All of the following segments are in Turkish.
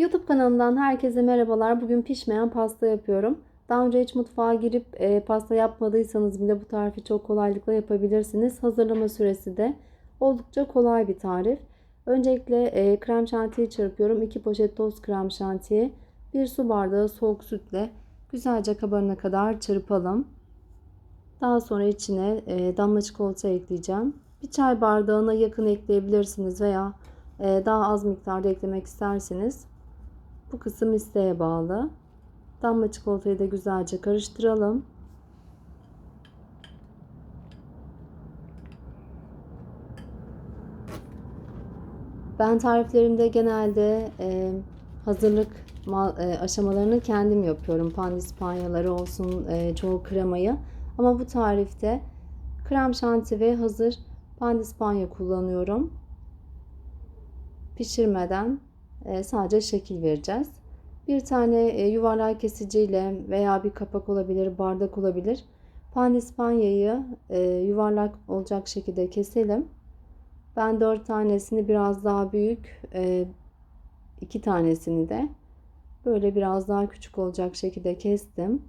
YouTube kanalımdan herkese merhabalar. Bugün pişmeyen pasta yapıyorum. Daha önce hiç mutfağa girip e, pasta yapmadıysanız bile bu tarifi çok kolaylıkla yapabilirsiniz. Hazırlama süresi de oldukça kolay bir tarif. Öncelikle e, krem şantiyi çırpıyorum. 2 poşet toz krem şantiyi 1 su bardağı soğuk sütle güzelce kabarına kadar çırpalım. Daha sonra içine e, damla çikolata ekleyeceğim. Bir çay bardağına yakın ekleyebilirsiniz veya e, daha az miktarda eklemek isterseniz bu kısım isteğe bağlı. Damla çikolatayı da güzelce karıştıralım. Ben tariflerimde genelde e, hazırlık e, aşamalarını kendim yapıyorum. Pandispanyaları olsun, e, çoğu kremayı. Ama bu tarifte krem şanti ve hazır pandispanya kullanıyorum. Pişirmeden sadece şekil vereceğiz. Bir tane e, yuvarlak kesiciyle veya bir kapak olabilir, bardak olabilir. Pandispanyayı e, yuvarlak olacak şekilde keselim. Ben 4 tanesini biraz daha büyük, 2 tanesini de böyle biraz daha küçük olacak şekilde kestim.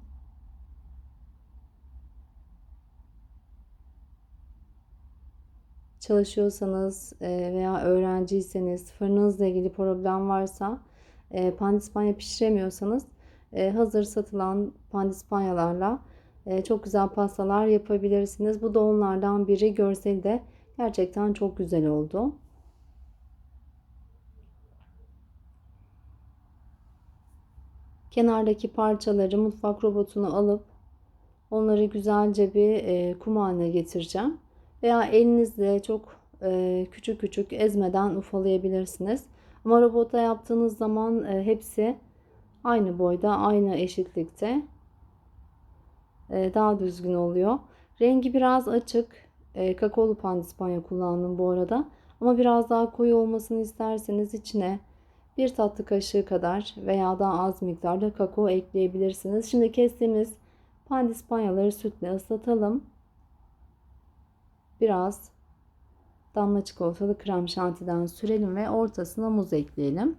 Çalışıyorsanız veya öğrenciyseniz, fırınınızla ilgili problem varsa, pandispanya pişiremiyorsanız hazır satılan pandispanyalarla çok güzel pastalar yapabilirsiniz. Bu da onlardan biri. Görseli de gerçekten çok güzel oldu. Kenardaki parçaları mutfak robotuna alıp onları güzelce bir kum haline getireceğim veya elinizle çok e, küçük küçük ezmeden ufalayabilirsiniz. Ama robotta yaptığınız zaman e, hepsi aynı boyda, aynı eşitlikte e, daha düzgün oluyor. Rengi biraz açık. Kakaolu pandispanya kullandım bu arada. Ama biraz daha koyu olmasını isterseniz içine bir tatlı kaşığı kadar veya daha az miktarda kakao ekleyebilirsiniz. Şimdi kestiğimiz pandispanyaları sütle ıslatalım biraz damla çikolatalı krem şantiden sürelim ve ortasına muz ekleyelim.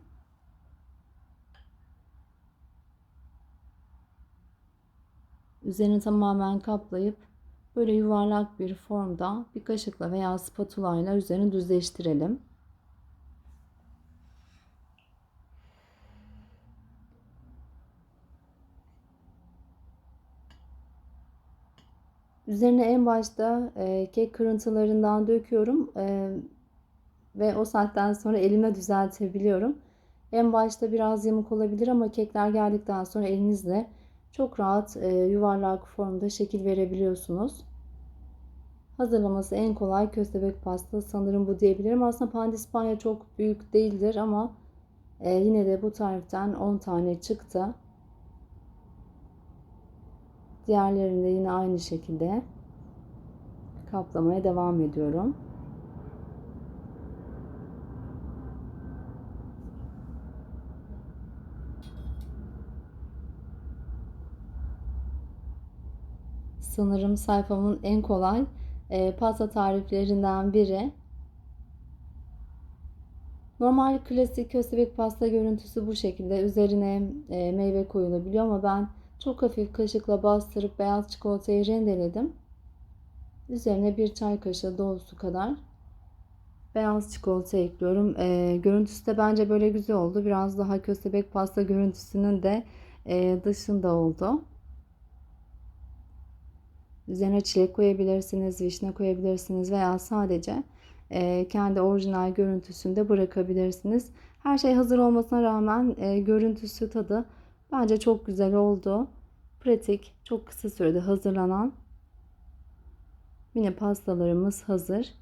Üzerini tamamen kaplayıp böyle yuvarlak bir formda bir kaşıkla veya spatula ile üzerini düzleştirelim. Üzerine en başta e, kek kırıntılarından döküyorum e, ve o saatten sonra elime düzeltebiliyorum. En başta biraz yamuk olabilir ama kekler geldikten sonra elinizle çok rahat e, yuvarlak formda şekil verebiliyorsunuz. Hazırlaması en kolay köstebek pasta sanırım bu diyebilirim. Aslında pandispanya çok büyük değildir ama e, yine de bu tariften 10 tane çıktı. Diğerlerinde yine aynı şekilde kaplamaya devam ediyorum. Sanırım sayfamın en kolay e, pasta tariflerinden biri. Normal klasik köstebek pasta görüntüsü bu şekilde. Üzerine e, meyve koyulabiliyor ama ben çok hafif kaşıkla bastırıp beyaz çikolatayı rendeledim. Üzerine bir çay kaşığı dolusu kadar beyaz çikolata ekliyorum. E, görüntüsü de bence böyle güzel oldu. Biraz daha köstebek pasta görüntüsünün de e, dışında oldu. Üzerine çilek koyabilirsiniz, vişne koyabilirsiniz veya sadece e, kendi orijinal görüntüsünde bırakabilirsiniz. Her şey hazır olmasına rağmen e, görüntüsü, tadı Bence çok güzel oldu. Pratik, çok kısa sürede hazırlanan mini pastalarımız hazır.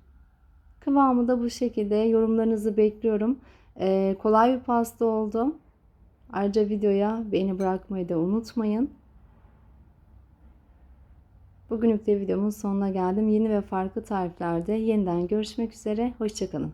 Kıvamı da bu şekilde. Yorumlarınızı bekliyorum. Ee, kolay bir pasta oldu. Ayrıca videoya beğeni bırakmayı da unutmayın. Bugünlük de videomun sonuna geldim. Yeni ve farklı tariflerde yeniden görüşmek üzere. Hoşçakalın.